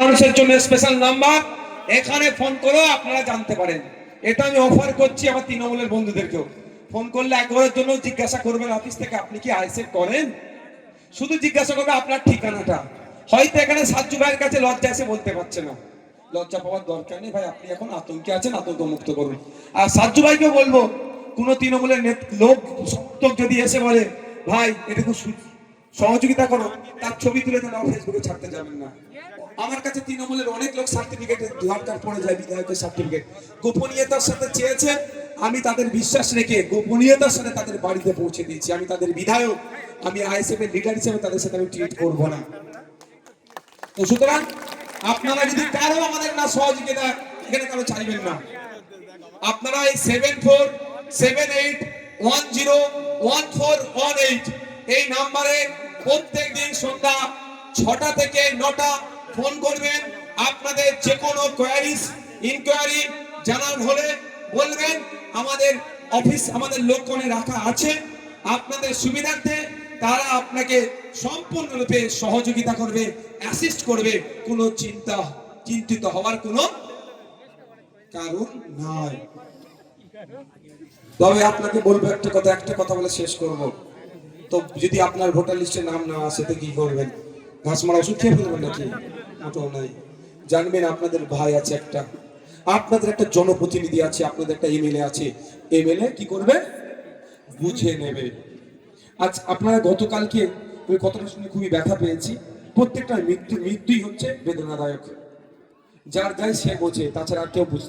মানুষের জন্য special number এখানে ফোন করে, আপনারা জানতে পারেন। এটা আমি অফার করছি আমার তৃণমূলের বন্ধুদেরকেও। ফোন করলে একবারের জন্য জিজ্ঞাসা করবেন অফিস থেকে, আপনি কি আইসেট করেন? শুধু জিজ্ঞাসা করবে আপনার ঠিকানাটা। হয়তো এখানে সাজ্জু ভাইয়ের কাছে লজ্জা এসে বলতে পারছে না। লজ্জা পাওয়ার দরকার নেই ভাই, আপনি এখন আতঙ্কে আছেন আতঙ্ক মুক্ত করুন। আর সাজ্জু ভাইকে বলব, কোন তৃণমূলের লোক সমর্থক যদি এসে বলে, ভাই এটুকু সু- সহযোগিতা করো, তার ছবি তুলে যেন ফেসবুকে ছাড়তে যাবেন না। আমার কাছে তৃণমূলের অনেক লোক সার্টিফিকেটের দরকার পড়ে যায়, বিধায়কের সার্টিফিকেট গোপনীয়তার সাথে চেয়েছে, আমি তাদের বিশ্বাস রেখে গোপনীয়তার সাথে তাদের বাড়িতে পৌঁছে দিয়েছি। আমি তাদের বিধায়ক, আমি আইএসএফ এর লিডার হিসেবে তাদের সাথে আমি ট্রিট করব না। তো সুতরাং, আপনারা যদি কারও আমাদের না সহযোগিতা, এখানে কারও চাইবেন না। আপনারা এই seven four seven eight one zero one four one eight এই নাম্বারে প্রত্যেক দিন সন্ধ্যা ছটা থেকে নটা ফোন করবেন। আপনাদের যে কোনো কোয়ারিজ ইনকোয়ারি জানার হলে বলবেন। আমাদের অফিস আমাদের লোকনে রাখা আছে। আপনাদের সুবিধার্থে তারা আপনাকে সম্পূর্ণরূপে সহযোগিতা করবে অ্যাসিস্ট করবে। কোনো চিন্তা, চিন্তিত হওয়ার কোনো কারণ নাই। তবে আপনাকে বলব একটা কথা একটা কথা বলে শেষ করব। তো যদি আপনার ভোটার লিস্টে নাম না আসে, তো কি করবেন? ঘাস মারা ওষুধ খেয়ে ফেলবেন নাকি? নাই। জানবেন আপনাদের ভাই আছে একটা। আপনাদের একটা জনপ্রতিনিধি আছে, আপনাদের একটা এমএলএ আছে। এমএলএ কি করবে? বুঝে নেবে। আজ আপনারা গতকালকে ওই কথাটা শুনে খুবই ব্যথা পেয়েছি। প্রত্যেকটা মৃত্যু, মৃত্যুই হচ্ছে বেদনাদায়ক। যার গায়ে সে বোঝে, তাছাড়া আর কেউ বুঝতে